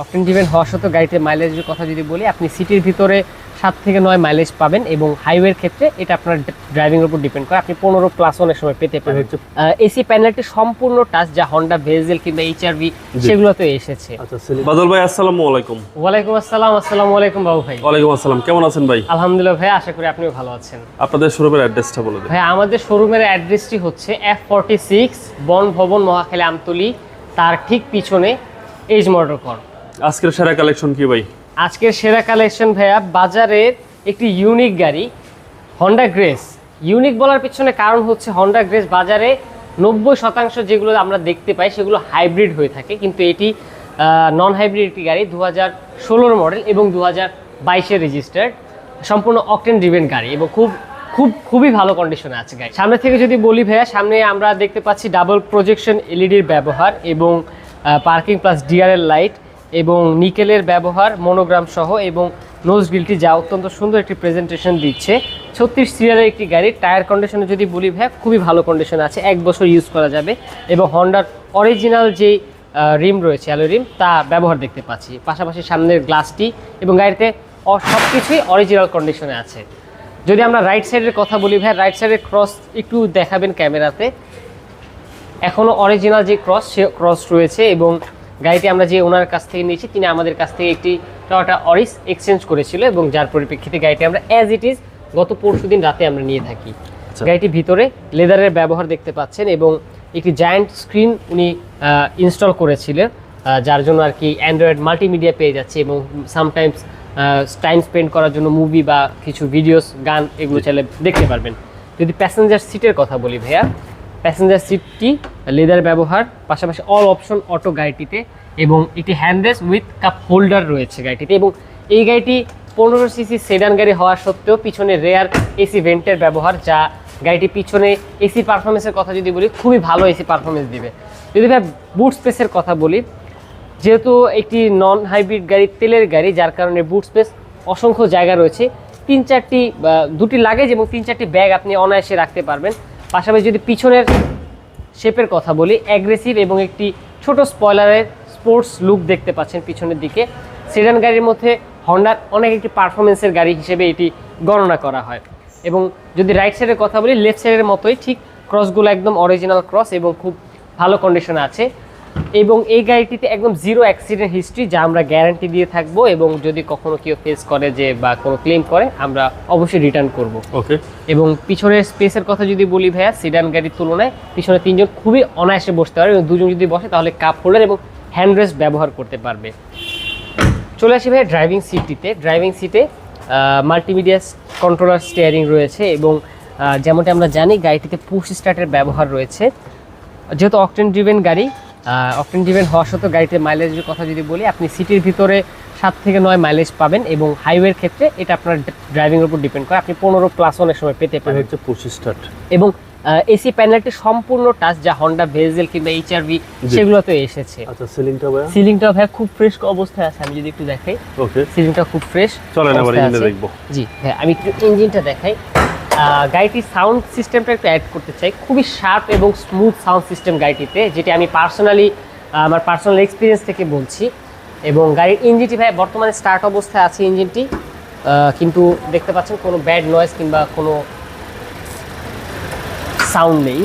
Octane driven হওয়া সত্ত্বেও গাড়িতে মাইলেজের কথা যদি বলি আপনি সিটির ভিতরে সাত থেকে নয় মাইলেজ পাবেন এবং হাইওয়ের ক্ষেত্রে এটা আপনার ড্রাইভিং এর উপর ডিপেন্ড করে। আপনি পনেরো প্লাস অনেক সময় পেতে পারেন। এসি প্যানেলটি সম্পূর্ণ টাচ যা হন্ডা ভেজেল কিংবা এইচ এইচআরভি সেগুলোতে এসেছে। আচ্ছা বাদল ভাই আসসালামু আলাইকুম। ওয়ালাইকুম আসসালাম আসসালামু আলাইকুম বাবু ভাই। ওয়ালাইকুম আসসালাম কেমন আছেন ভাই? আলহামদুলিল্লাহ ভাই আশা করি আপনিও ভালো আছেন। আপনাদের শোরুমের অ্যাড্রেসটা বলে দিন। ভাই আমাদের শোরুমের অ্যাড্রেসটি হচ্ছে এফ ফর্টি সিক্স বন ভবন মহাখালী আমতলি তার ঠিক পিছনে এজ মোটর কর আজকের সেরা কালেকশন কি ভাই? আজকের সেরা কালেকশন ভাইয়া বাজারের একটি ইউনিক গাড়ি হন্ডা গ্রেস ইউনিক বলার পিছনে কারণ হচ্ছে হন্ডা গ্রেস বাজারে নব্বই শতাংশ যেগুলো আমরা দেখতে পাই, সেগুলো হাইব্রিড হয়ে থাকে। কিন্তু এটি নন হাইব্রিড একটি গাড়ি দু হাজার মডেল এবং দু হাজার বাইশের রেজিস্টার্ড সম্পূর্ণ অকটেন ড্রিভেন গাড়ি এবং খুব খুব, খুবই ভালো কন্ডিশনে আছে গাড়ি। সামনে থেকে যদি বলি ভাইয়া, সামনে আমরা দেখতে পাচ্ছি ডাবল প্রজেকশন এলইডির ব্যবহার এবং পার্কিং প্লাস ডিআরএল লাইট এবং নিকেলের ব্যবহার, মনোগ্রাম সহ এবং নোজ গ্রিলটি যা অত্যন্ত সুন্দর একটি প্রেজেন্টেশন দিচ্ছে। ছত্রিশ সিরিয়ালের একটি গাড়ি টায়ার কন্ডিশনে যদি বলি, ভাই, খুবই ভালো কন্ডিশন আছে, এক বছর ইউজ করা যাবে এবং হন্ডার অরিজিনাল যে রিম রয়েছে অ্যালো রিম তা ব্যবহার দেখতে পাচ্ছি। পাশাপাশি সামনের গ্লাসটি এবং গাড়িতে সব কিছুই অরিজিনাল কন্ডিশনে আছে। যদি আমরা রাইট সাইডের কথা বলি, ভাই রাইট সাইডের ক্রস একটু দেখাবেন ক্যামেরাতে এখনও অরিজিনাল যে ক্রস সে ক্রস রয়েছে এবং গাড়িটি আমরা যে ওনার কাছ থেকে নিয়েছি তিনি আমাদের কাছ থেকে একটি টয়োটা অরিস এক্সচেঞ্জ করেছিল এবং যার পরিপ্রেক্ষিতে গাড়িটি আমরা অ্যাজ ইট ইজ গত পরশু দিন রাতে আমরা নিয়ে থাকি। আচ্ছা। গাড়িটির ভিতরে লেদারের ব্যবহার দেখতে পাচ্ছেন এবং একটি জায়ান্ট স্ক্রিন উনি ইনস্টল করেছিলেন যার জন্য আর কি অ্যান্ড্রয়েড মাল্টিমিডিয়া পেয়ে যাচ্ছে এবং সামটাইমস টাইম স্পেন্ড করার জন্য মুভি বা কিছু ভিডিওস গান এগুলো চাইলে দেখতে পারবেন। যদি প্যাসেঞ্জার সিটের কথা বলি ভাইয়া প্যাসেঞ্জার সিটটি লেদার ব্যবহার, পাশাপাশি অল অপশন অটো গাড়িটিতে এবং একটি হ্যান্ডরেস উইথ কাপ হোল্ডার রয়েছে গাড়িটিতে এবং এই গাড়িটি পনেরো সিসি সেডান গাড়ি হওয়া সত্ত্বেও পিছনে রেয়ার এসি ভেন্টের ব্যবহার, যা গাড়িটি পিছনে এসি পারফরমেন্সের কথা যদি বলি, খুবই ভালো এসি পারফরমেন্স দিবে। যদি ভাই বুট স্পেসের কথা বলি, যেহেতু একটি নন হাইব্রিড গাড়ি, তেলের গাড়ি, যার কারণে বুট স্পেস অসংখ্য জায়গা রয়েছে, তিন চারটি দুটি লাগেজ এবং তিন চারটি ব্যাগ আপনি অনায়াসে রাখতে পারবেন। পাশাপাশি যদি পিছনের শেপের কথা বলি অ্যাগ্রেসিভ এবং একটি ছোট স্পয়লারের স্পোর্টস লুক দেখতে পাচ্ছেন পিছনের দিকে। সেডান গাড়ির মধ্যে হন্ডার অনেক একটি পারফরমেন্সের গাড়ি হিসেবে এটি গণনা করা হয়। এবং যদি রাইট সাইডের কথা বলি লেফট সাইডের মতোই, ঠিক ক্রসগুলো একদম অরিজিনাল ক্রস এবং খুব ভালো কন্ডিশনে আছে। এবং এই গাড়িটিতে একদম জিরো অ্যাক্সিডেন্ট হিস্ট্রি যা আমরা গ্যারান্টি দিয়ে থাকব এবং যদি কখনো কেউ ফেস করে যে বা কোনো ক্লেম করে আমরা অবশ্যই রিটার্ন করব। ওকে এবং পিছনের স্পেসের কথা যদি বলি ভাইয়া সিডান গাড়ির তুলনায় পিছনে তিনজন খুবই অনায়াসে বসতে পারবে এবং দুজন যদি বসে তাহলে কাপ হোল্ডার এবং হ্যান্ড রেস্ট ব্যবহার করতে পারবে। চলে আসি ভাইয়া ড্রাইভিং সিটটিতে ড্রাইভিং সিটে মাল্টিমিডিয়া কন্ট্রোলার স্টিয়ারিং রয়েছে এবং যেমনটি আমরা জানি গাড়িটিতে পুশ স্টার্টের ব্যবহার রয়েছে। যেহেতু অকটেন ড্রিভেন গাড়ি অকটেন ড্রিভেন হওয়া সত্ত্বেও গাড়িতে মাইলেজের কথা যদি বলি আপনি সিটির ভিতরে সাত থেকে নয় মাইলেজ পাবেন এবং হাইওয়ের ক্ষেত্রে এটা আপনার ড্রাইভিংয়ের উপর ডিপেন্ড করে। আপনি পনেরো প্লাস অনেক সময় পেতে পারেন। হচ্ছে পঁচিশ এবং এসি প্যানেলটি সম্পূর্ণ টাচ যা হন্ডা ভেজেল কিংবা এইচআরভি সেগুলোতে এসেছে। আচ্ছা সিলিংটা ভাই সিলিংটা ভাই খুব ফ্রেশ অবস্থায় আছে আমি যদি একটু দেখাই। ওকে সিলিংটা খুব ফ্রেশ চলেন আবার ইঞ্জিনে দেখব। জি হ্যাঁ আমি একটু ইঞ্জিনটা দেখাই। গাড়িটির সাউন্ড সিস্টেমটা একটু অ্যাড করতে চাই। খুবই শার্প এবং স্মুথ সাউন্ড সিস্টেম গাড়িটিতে যেটি আমি পার্সোনালি আমার পার্সোনাল এক্সপিরিয়েন্স থেকে বলছি। এবং গাড়ির ইঞ্জিনটি ভাই বর্তমানে স্টার্ট অবস্থায় আছে ইঞ্জিনটি কিন্তু দেখতে পাচ্ছেন কোনো ব্যাড নয়েজ কিংবা কোনো সাউন্ড নেই।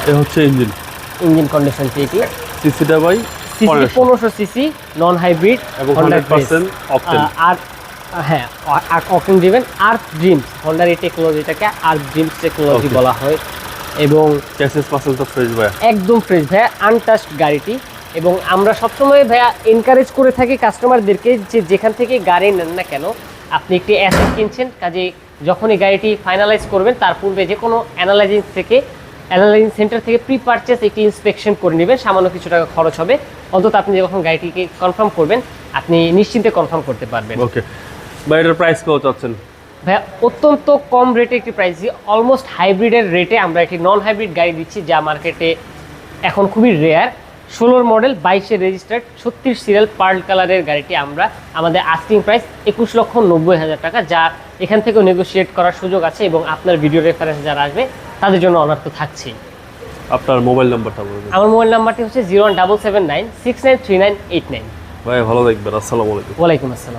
এটা হচ্ছে ইঞ্জিন ইঞ্জিন কন্ডিশনটি এটি। সিসিটা ভাই পনেরোশো সিসি নন হাইব্রিড এবং হান্ড্রেড পার্সেন্ট আর হ্যাঁ আর অকটেন ড্রিভেন আর্থ ড্রিমস হন্ডার এই টেকনোলজিটাকে আর্থ ড্রিমস টেকনোলজি বলা হয়। এবং পার্সেল তো ফ্রেশ ভাই একদম ফ্রেশ ভাইয়া আনটাস্ট গাড়িটি। এবং আমরা সবসময় ভাইয়া এনকারেজ করে থাকি কাস্টমারদেরকে যে যেখান থেকে গাড়ি নেন না কেন আপনি একটি অ্যাসেট কিনছেন কাজে যখন এই গাড়িটি ফাইনালাইজ করবেন তার পূর্বে যে কোনো অ্যানালাইজিং থেকে অ্যানালাইজিং সেন্টার থেকে প্রি পারচেস একটি ইন্সপেকশন করে নেবেন সামান্য কিছু টাকা খরচ হবে। অন্তত আপনি যখন গাড়িটিকে কনফার্ম করবেন আপনি নিশ্চিন্তে কনফার্ম করতে পারবেন। ওকে এটার প্রাইস কত চাচ্ছেন? ভাইয়া অত্যন্ত কম রেটে একটি প্রাইস দিয়ে অলমোস্ট হাইব্রিডের রেটে আমরা একটি নন হাইব্রিড গাড়ি দিচ্ছি যা মার্কেটে এখন খুবই রেয়ার ষোলোর মডেল বাইশের রেজিস্টার্ড ছত্রিশ সিরিয়াল পার্ল কালারের গাড়িটি আমরা আমাদের আস্কিং প্রাইস একুশ লক্ষ নব্বই হাজার টাকা যা এখান থেকেও নেগোশিয়েট করার সুযোগ আছে এবং আপনার ভিডিও রেফারেন্স যারা আসবে তাদের জন্য অনার্থ থাকছেই। আপনার মোবাইল নাম্বারটা বলবেন আমার মোবাইল নাম্বারটি হচ্ছে zero one double seven nine six nine three nine eight nine ভাই ভালো থাকবেন আসসালামু আলাইকুম। ওয়ালাইকুম আসসালাম।